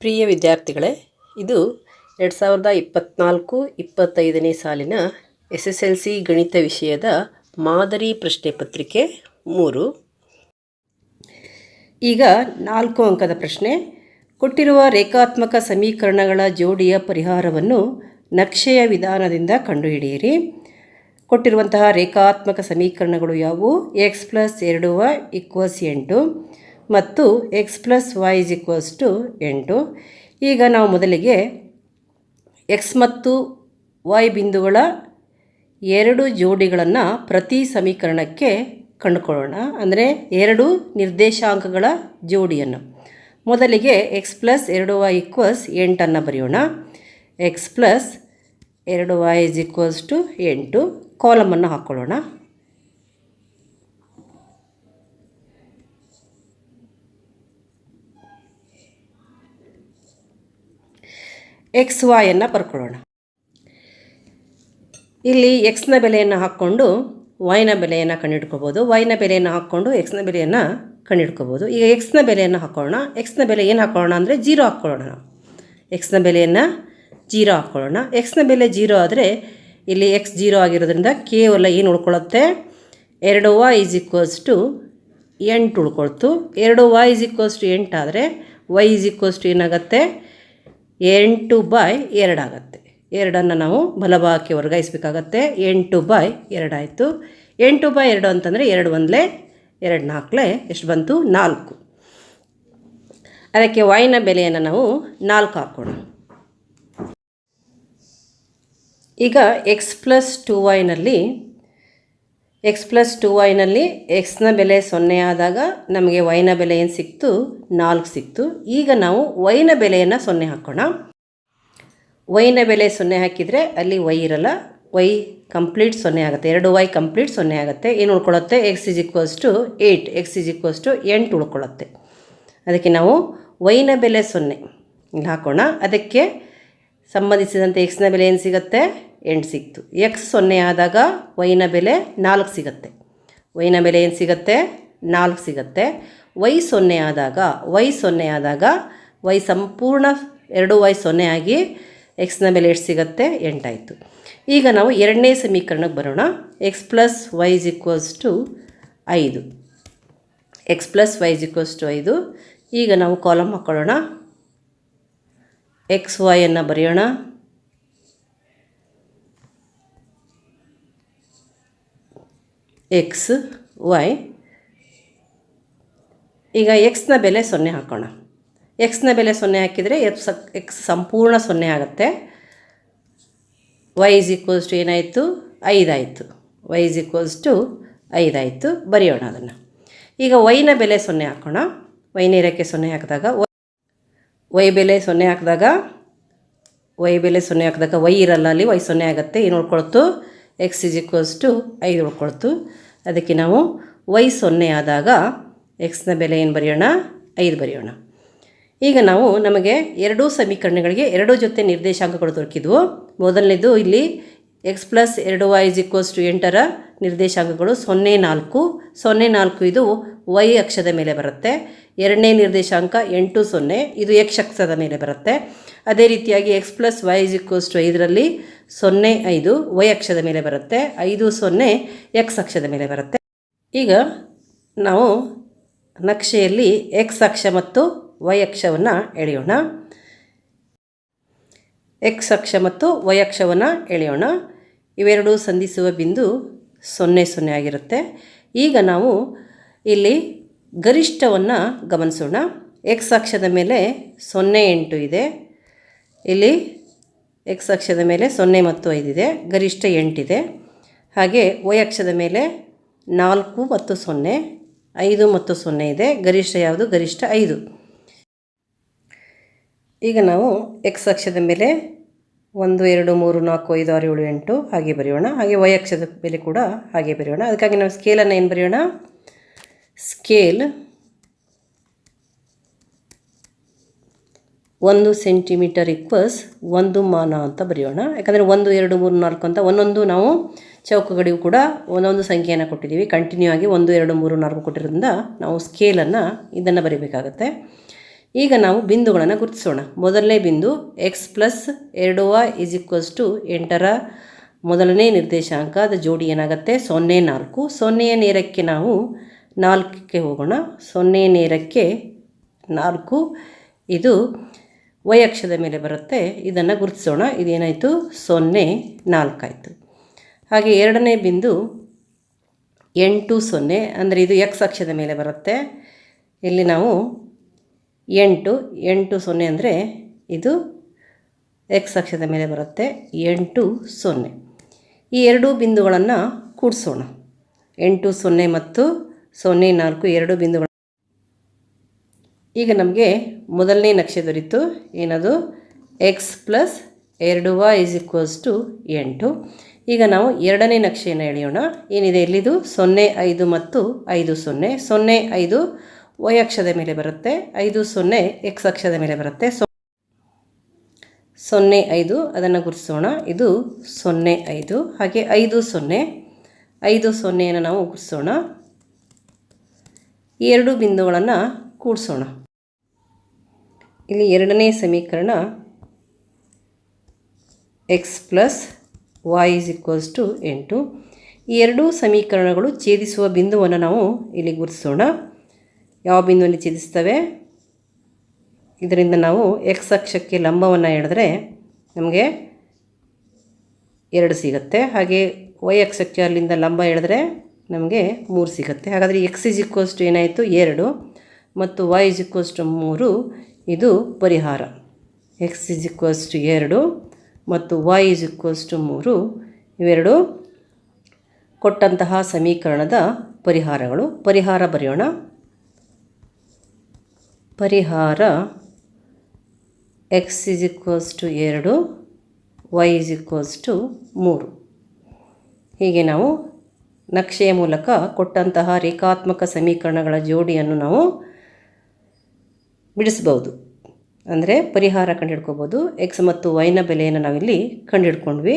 ಪ್ರಿಯ ವಿದ್ಯಾರ್ಥಿಗಳೇ, ಇದು ಎರಡು ಸಾವಿರದ ಇಪ್ಪತ್ತ್ನಾಲ್ಕು ಇಪ್ಪತ್ತೈದನೇ ಸಾಲಿನ ಎಸ್ ಎಸ್ ಎಲ್ ಸಿ ಗಣಿತ ವಿಷಯದ ಮಾದರಿ ಪ್ರಶ್ನೆ ಪತ್ರಿಕೆ ಮೂರು. ಈಗ ನಾಲ್ಕು ಅಂಕದ ಪ್ರಶ್ನೆ. ಕೊಟ್ಟಿರುವ ರೇಖಾತ್ಮಕ ಸಮೀಕರಣಗಳ ಜೋಡಿಯ ಪರಿಹಾರವನ್ನು ನಕ್ಷೆಯ ವಿಧಾನದಿಂದ ಕಂಡುಹಿಡಿಯಿರಿ. ಕೊಟ್ಟಿರುವಂತಹ ರೇಖಾತ್ಮಕ ಸಮೀಕರಣಗಳು ಯಾವುವು? ಎಕ್ಸ್ ಪ್ಲಸ್ ಎರಡು ವೈ ಈಕ್ವಲ್ಸ್ ಎಂಟು. ಮತ್ತು x plus y is equals to ಎಂಟು. ಈಗ ನಾವು ಮೊದಲಿಗೆ ಎಕ್ಸ್ ಮತ್ತು ವೈ ಬಿಂದುಗಳ ಎರಡು ಜೋಡಿಗಳನ್ನು ಪ್ರತಿ ಸಮೀಕರಣಕ್ಕೆ ಕಂಡುಕೊಳ್ಳೋಣ. ಅಂದರೆ ಎರಡು ನಿರ್ದೇಶಾಂಕಗಳ ಜೋಡಿಯನ್ನು. ಮೊದಲಿಗೆ ಎಕ್ಸ್ ಪ್ಲಸ್ ಎರಡು ವೈ ಈಕ್ವಲ್ಸ್ ಎಂಟನ್ನು ಬರೆಯೋಣ. ಎಕ್ಸ್ ಪ್ಲಸ್ ಎರಡು ವೈ ಇಸ್ ಈಕ್ವಲ್ಸ್ ಟು ಎಂಟು. ಕಾಲಮನ್ನು ಹಾಕ್ಕೊಳ್ಳೋಣ ಎಕ್ಸ್ ವಾಯನ್ನು ಬರ್ಕೊಳ್ಳೋಣ ಇಲ್ಲಿ ಎಕ್ಸ್ನ ಬೆಲೆಯನ್ನು ಹಾಕ್ಕೊಂಡು ವೈನ ಬೆಲೆಯನ್ನು ಕಂಡುಹಿಡ್ಕೋಬೋದು. ವೈನ ಬೆಲೆಯನ್ನು ಹಾಕ್ಕೊಂಡು ಎಕ್ಸ್ನ ಬೆಲೆಯನ್ನು ಕಂಡುಹಿಡ್ಕೋಬೋದು. ಈಗ ಎಕ್ಸ್ನ ಬೆಲೆಯನ್ನು ಹಾಕ್ಕೊಳ್ಳೋಣ. ಎಕ್ಸ್ನ ಬೆಲೆ ಏನು ಹಾಕ್ಕೊಳ್ಳೋಣ ಅಂದರೆ ಜೀರೋ ಹಾಕ್ಕೊಳ್ಳೋಣ ಎಕ್ಸ್ನ ಬೆಲೆಯನ್ನು ಜೀರೋ ಹಾಕ್ಕೊಳ್ಳೋಣ. ಎಕ್ಸ್ನ ಬೆಲೆ ಜೀರೋ ಆದರೆ ಇಲ್ಲಿ ಎಕ್ಸ್ ಜೀರೋ ಆಗಿರೋದ್ರಿಂದ ಕೇವಲ ಏನು ಉಳ್ಕೊಳ್ಳುತ್ತೆ? ಎರಡು ವಾ ಈಸ್ ಈಕ್ವಲ್ಸ್ ಟು ಎಂಟು ಉಳ್ಕೊಳ್ತು. ಎರಡು ವಾ ಈಸ್ ಈಕ್ವಲ್ಸ್ ಟು ಎಂಟಾದರೆ ವೈ ಈಸ್ ಈಕ್ವಲ್ಸ್ ಟು ಏನಾಗುತ್ತೆ? ಎಂಟು ಬೈ ಎರಡಾಗತ್ತೆ ಎರಡನ್ನು ನಾವು ಬಲಭಾಗಕ್ಕೆ ವರ್ಗಾಯಿಸಬೇಕಾಗತ್ತೆ. ಎಂಟು ಬೈ ಎರಡಾಯಿತು ಎಂಟು ಬೈ ಎರಡು ಅಂತಂದರೆ ಎರಡು ಒಂದಲೇ, ಎರಡು ನಾಲ್ಕಲೇ, ಎಷ್ಟು ಬಂತು? ನಾಲ್ಕು. ಅದಕ್ಕೆ ವೈನ ಬೆಲೆಯನ್ನು ನಾವು ನಾಲ್ಕು ಹಾಕೋಣ. ಈಗ ಎಕ್ಸ್ ಪ್ಲಸ್ ಟು ವೈನಲ್ಲಿ ಎಕ್ಸ್ ಪ್ಲಸ್ ಟು ವೈನಲ್ಲಿ ಎಕ್ಸ್ನ ಬೆಲೆ ಸೊನ್ನೆ ಆದಾಗ ನಮಗೆ ವೈನ ಬೆಲೆ ಏನು ಸಿಕ್ತು? ನಾಲ್ಕು ಸಿಕ್ತು. ಈಗ ನಾವು ವೈನ ಬೆಲೆಯನ್ನು ಸೊನ್ನೆ ಹಾಕೋಣ. ವೈನ ಬೆಲೆ ಸೊನ್ನೆ ಹಾಕಿದರೆ ಅಲ್ಲಿ ವೈ ಇರಲ್ಲ. ವೈ ಕಂಪ್ಲೀಟ್ ಸೊನ್ನೆ ಆಗುತ್ತೆ. ಎರಡು ವೈ ಕಂಪ್ಲೀಟ್ ಸೊನ್ನೆ ಆಗುತ್ತೆ. ಏನು ಉಳ್ಕೊಳ್ಳುತ್ತೆ? X is equals to eight x is equals to ಎಂಟು ಉಳ್ಕೊಳ್ಳುತ್ತೆ. ಅದಕ್ಕೆ ನಾವು ವೈನ ಬೆಲೆ ಸೊನ್ನೆ ಹಾಕೋಣ. ಅದಕ್ಕೆ ಸಂಬಂಧಿಸಿದಂತೆ ಎಕ್ಸ್ನ ಬೆಲೆ ಏನು ಸಿಗುತ್ತೆ? ಎಂಟು ಸಿಕ್ತು. ಎಕ್ಸ್ ಸೊನ್ನೆ ಆದಾಗ ವೈನ ಬೆಲೆ ನಾಲ್ಕು ಸಿಗುತ್ತೆ. ವೈನ ಬೆಲೆ ಏನು ಸಿಗುತ್ತೆ? ನಾಲ್ಕು ಸಿಗುತ್ತೆ. ವೈ ಸೊನ್ನೆ ಆದಾಗ ವೈ ಸೊನ್ನೆ ಆದಾಗ ವೈ ಸಂಪೂರ್ಣ ಎರಡು ವೈ ಸೊನ್ನೆ ಆಗಿ ಎಕ್ಸ್ನ ಬೆಲೆ ಎಷ್ಟು ಸಿಗುತ್ತೆ? ಎಂಟಾಯಿತು ಈಗ ನಾವು ಎರಡನೇ ಸಮೀಕರಣಕ್ಕೆ ಬರೋಣ. X plus y is equals to ಐದು. X plus y is equals to ಐದು. ಈಗ ನಾವು ಕಾಲಮ್ ಹಾಕ್ಕೊಳ್ಳೋಣ ಎಕ್ಸ್ ವೈಯನ್ನು ಬರೆಯೋಣ. ಎಕ್ಸ್ ವೈ ಈಗ ಎಕ್ಸ್ನ ಬೆಲೆ ಸೊನ್ನೆ ಹಾಕೋಣ. ಎಕ್ಸ್ನ ಬೆಲೆ ಸೊನ್ನೆ ಹಾಕಿದರೆ ಎಕ್ಸ್ ಎಕ್ಸ್ ಸಂಪೂರ್ಣ ಸೊನ್ನೆ ಆಗುತ್ತೆ. ವೈ ಇಸ್ ಈಕ್ವಲ್ಸ್ ಟು ಏನಾಯಿತು? ಐದಾಯಿತು. ವೈ ಇಸ್ ಈಕ್ವಲ್ಸ್ ಟು ಐದಾಯಿತು. ಬರೆಯೋಣ ಅದನ್ನು. ಈಗ ವೈನ ಬೆಲೆ ಸೊನ್ನೆ ಹಾಕೋಣ. ವೈ ನೇರಕ್ಕೆ ಸೊನ್ನೆ ಹಾಕಿದಾಗ ವೈ ಬೆಲೆ ಸೊನ್ನೆ ಹಾಕಿದಾಗ ವೈ ಬೆಲೆ ಸೊನ್ನೆ ಹಾಕಿದಾಗ ವೈ ಇರಲ್ಲ ಅಲ್ಲಿ. ವೈ ಸೊನ್ನೆ ಆಗುತ್ತೆ. ಏನು ಉಳ್ಕೊಳ್ತು? ಎಕ್ಸ್ ಇಸ್ ಈಕ್ವಲ್ಸ್ ಟು ಐದು ಉಳ್ಕೊಳ್ತು ಅದಕ್ಕೆ ನಾವು ವೈ ಸೊನ್ನೆ ಆದಾಗ ಎಕ್ಸ್ನ ಬೆಲೆ ಏನು ಬರೆಯೋಣ? ಐದು ಬರೆಯೋಣ. ಈಗ ನಾವು ನಮಗೆ ಎರಡೂ ಸಮೀಕರಣಗಳಿಗೆ ಎರಡೂ ಜೊತೆ ನಿರ್ದೇಶಾಂಕಗಳು ದೊರಕಿದ್ವು. ಮೊದಲನೇದು ಇಲ್ಲಿ ಎಕ್ಸ್ ಪ್ಲಸ್ ಎರಡು ವೈ ಇಸ್ ಈಕ್ವಲ್ಸ್ ಟು ಎಂಟರ ನಿರ್ದೇಶಾಂಕಗಳು ಸೊನ್ನೆ ನಾಲ್ಕು. ಸೊನ್ನೆ ನಾಲ್ಕು ಇದು ವೈ ಅಕ್ಷದ ಮೇಲೆ ಬರುತ್ತೆ. ಎರಡನೇ ನಿರ್ದೇಶಾಂಕ ಎಂಟು ಸೊನ್ನೆ. ಇದು ಎಕ್ಸ್ ಅಕ್ಷದ ಮೇಲೆ ಬರುತ್ತೆ. ಅದೇ ರೀತಿಯಾಗಿ x plus y is to ಐದರಲ್ಲಿ ಸೊನ್ನೆ ಐದು ವೈ ಅಕ್ಷದ ಮೇಲೆ ಬರುತ್ತೆ. ಐದು ಸೊನ್ನೆ ಎಕ್ಸ್ ಅಕ್ಷದ ಮೇಲೆ ಬರುತ್ತೆ. ಈಗ ನಾವು ನಕ್ಷೆಯಲ್ಲಿ ಎಕ್ಸ್ ಅಕ್ಷ ಮತ್ತು ವೈ ಅಕ್ಷವನ್ನು ಎಳೆಯೋಣ. ಎಕ್ಸ್ ಅಕ್ಷ ಮತ್ತು ವೈ ಅಕ್ಷವನ್ನು ಎಳೆಯೋಣ. ಇವೆರಡೂ ಸಂಧಿಸುವ ಬಿಂದು ಸೊನ್ನೆ ಸೊನ್ನೆ ಆಗಿರುತ್ತೆ. ಈಗ ನಾವು ಇಲ್ಲಿ ಗರಿಷ್ಠವನ್ನು ಗಮನಿಸೋಣ. ಎಕ್ಸ್ ಅಕ್ಷದ ಮೇಲೆ ಸೊನ್ನೆ ಎಂಟು ಇದೆ. ಇಲ್ಲಿ ಎಕ್ಸ್ ಅಕ್ಷದ ಮೇಲೆ ಸೊನ್ನೆ ಮತ್ತು ಐದಿದೆ ಗರಿಷ್ಠ ಎಂಟಿದೆ ಹಾಗೆ ವೈ ಅಕ್ಷದ ಮೇಲೆ ನಾಲ್ಕು ಮತ್ತು ಸೊನ್ನೆ, ಐದು ಮತ್ತು ಸೊನ್ನೆ ಇದೆ. ಗರಿಷ್ಠ ಯಾವುದು? ಗರಿಷ್ಠ ಐದು. ಈಗ ನಾವು ಎಕ್ಸ್ ಅಕ್ಷದ ಮೇಲೆ ಒಂದು, ಎರಡು, ಮೂರು, ನಾಲ್ಕು, ಐದು, ಆರು, ಏಳು, ಎಂಟು ಹಾಗೆ ಬರೆಯೋಣ. ಹಾಗೆ ವೈ ಅಕ್ಷದ ಮೇಲೆ ಕೂಡ ಹಾಗೆ ಬರೆಯೋಣ. ಅದಕ್ಕಾಗಿ ನಾವು ಸ್ಕೇಲನ್ನು ಏನು ಬರೆಯೋಣ? ಸ್ಕೇಲ್ ಒಂದು ಸೆಂಟಿಮೀಟರ್ ಇಕ್ವಸ್ ಒಂದು ಮಾನ ಅಂತ ಬರೆಯೋಣ. ಯಾಕಂದರೆ ಒಂದು, ಎರಡು, ಮೂರು, ನಾಲ್ಕು ಅಂತ ಒಂದೊಂದು ನಾವು ಚೌಕಗಳಿಗೂ ಕೂಡ ಒಂದೊಂದು ಸಂಖ್ಯೆಯನ್ನು ಕೊಟ್ಟಿದ್ದೀವಿ. ಕಂಟಿನ್ಯೂ ಆಗಿ ಒಂದು, ಎರಡು, ಮೂರು, ನಾಲ್ಕು ಕೊಟ್ಟಿರೋದ್ರಿಂದ ನಾವು ಸ್ಕೇಲನ್ನು ಇದನ್ನು ಬರೀಬೇಕಾಗತ್ತೆ. ಈಗ ನಾವು ಬಿಂದುಗಳನ್ನು ಗುರುತಿಸೋಣ. ಮೊದಲನೇ ಬಿಂದು ಎಕ್ಸ್ ಪ್ಲಸ್ ಎರಡು ವ ಇಸ್ ಈಕ್ವಲ್ಸ್ ಟು ಎಂಟರ ಮೊದಲನೇ ನಿರ್ದೇಶಾಂಕದ ಜೋಡಿ ಏನಾಗುತ್ತೆ ಸೊನ್ನೆ ನಾಲ್ಕು. ಸೊನ್ನೆಯ ನೇರಕ್ಕೆ ನಾವು ನಾಲ್ಕಕ್ಕೆ ಹೋಗೋಣ. ಸೊನ್ನೆ ನೇರಕ್ಕೆ ನಾಲ್ಕು. ಇದು ವೈ ಅಕ್ಷದ ಮೇಲೆ ಬರುತ್ತೆ. ಇದನ್ನು ಗುರುತಿಸೋಣ. ಇದೇನಾಯಿತು? ಸೊನ್ನೆ ನಾಲ್ಕಾಯಿತು. ಹಾಗೆ ಎರಡನೇ ಬಿಂದು ಎಂಟು ಸೊನ್ನೆ. ಅಂದರೆ ಇದು ಎಕ್ಸ್ ಅಕ್ಷದ ಮೇಲೆ ಬರುತ್ತೆ. ಇಲ್ಲಿ ನಾವು ಎಂಟು. ಎಂಟು ಸೊನ್ನೆ ಅಂದರೆ ಇದು ಎಕ್ಸ್ ಅಕ್ಷದ ಮೇಲೆ ಬರುತ್ತೆ. ಎಂಟು ಸೊನ್ನೆ. ಈ ಎರಡೂ ಬಿಂದುಗಳನ್ನು ಕೂಡಿಸೋಣ. ಎಂಟು ಸೊನ್ನೆ ಮತ್ತು ಸೊನ್ನೆ ನಾಲ್ಕು ಎರಡು ಬಿಂದುಗಳು ಈಗ ನಮಗೆ ಮೊದಲನೇ ನಕ್ಷೆ ದೊರೀತು. ಏನದು? ಎಕ್ಸ್ ಪ್ಲಸ್ ಎರಡು ವ ಇಸ್ ಈಕ್ವಲ್ಸ್ ಟು ಎಂಟು. ಈಗ ನಾವು ಎರಡನೇ ನಕ್ಷೆಯನ್ನು ಎಳೆಯೋಣ. ಏನಿದೆ ಇಲ್ಲಿದು? ಸೊನ್ನೆ, ಐದು ಮತ್ತು ಐದು, ಸೊನ್ನೆ. ಸೊನ್ನೆ, ಐದು ವೈ ಅಕ್ಷದ ಮೇಲೆ ಬರುತ್ತೆ. ಐದು, ಸೊನ್ನೆ ಎಕ್ಸ್ ಅಕ್ಷದ ಮೇಲೆ ಬರುತ್ತೆ. ಸೊ ಸೊನ್ನೆ, ಐದು, ಅದನ್ನು ಗುರುತಿಸೋಣ. ಇದು ಸೊನ್ನೆ, ಐದು. ಹಾಗೆ ಐದು, ಸೊನ್ನೆ. ಐದು, ಸೊನ್ನೆಯನ್ನು ನಾವು ಗುರುತಿಸೋಣ. ಈ ಎರಡು ಬಿಂದುಗಳನ್ನು ಕೂಡಿಸೋಣ. ಇಲ್ಲಿ ಎರಡನೇ ಸಮೀಕರಣ x plus y is equals to ಎಂಟು. ಈ ಎರಡೂ ಸಮೀಕರಣಗಳು ಛೇದಿಸುವ ಬಿಂದುವನ್ನು ನಾವು ಇಲ್ಲಿ ಗುರುತಿಸೋಣ. ಯಾವ ಬಿಂದುವನ್ನು ಛೇದಿಸ್ತವೆ? ಇದರಿಂದ ನಾವು ಎಕ್ಸ್ ಅಕ್ಷಕ್ಕೆ ಲಂಬವನ್ನು ಎಳೆದ್ರೆ ನಮಗೆ ಎರಡು ಸಿಗುತ್ತೆ. ಹಾಗೆ ವೈ ಅಕ್ಷಕ್ಕೆ ಅಲ್ಲಿಂದ ಲಂಬ ಎಳೆದ್ರೆ ನಮಗೆ ಮೂರು ಸಿಗುತ್ತೆ. ಹಾಗಾದರೆ ಎಕ್ಸ್ ಇಸ್ ಈಕ್ವಲ್ಸ್ ಟು ಏನಾಯಿತು? ಎರಡು. ಮತ್ತು ವೈ ಇಸ್ ಈಕ್ವಲ್ಸ್ ಟು ಮೂರು. ಇದು ಪರಿಹಾರ. ಎಕ್ಸ್ ಇಸ್ ಈಕ್ವಲ್ಸ್ ಟು ಎರಡು ಮತ್ತು ವೈ ಇಸ್ ಈಕ್ವಲ್ಸ್ ಟು ಮೂರು. ಇವೆರಡು ಕೊಟ್ಟಂತಹ ಸಮೀಕರಣದ ಪರಿಹಾರಗಳು. ಪರಿಹಾರ ಬರೆಯೋಣ. ಪರಿಹಾರ ಎಕ್ಸ್ ಇಸ್ ಈಕ್ವಲ್ಸ್ ಟು ಎರಡು ವೈ ಇಸ್ ಈಕ್ವಲ್ಸ್ ಟು ಮೂರು. ಹೀಗೆ ನಾವು ನಕ್ಷೆಯ ಮೂಲಕ ಕೊಟ್ಟಂತಹ ರೇಖಾತ್ಮಕ ಸಮೀಕರಣಗಳ ಜೋಡಿಯನ್ನು ನಾವು ಬಿಡಿಸ್ಬೋದು ಅಂದರೆ ಪರಿಹಾರ ಕಂಡುಹಿಡ್ಕೋಬೋದು ಎಕ್ಸ್ ಮತ್ತು ವೈನ ಬೆಲೆಯನ್ನು ನಾವಿಲ್ಲಿ ಕಂಡುಹಿಡ್ಕೊಂಡ್ವಿ.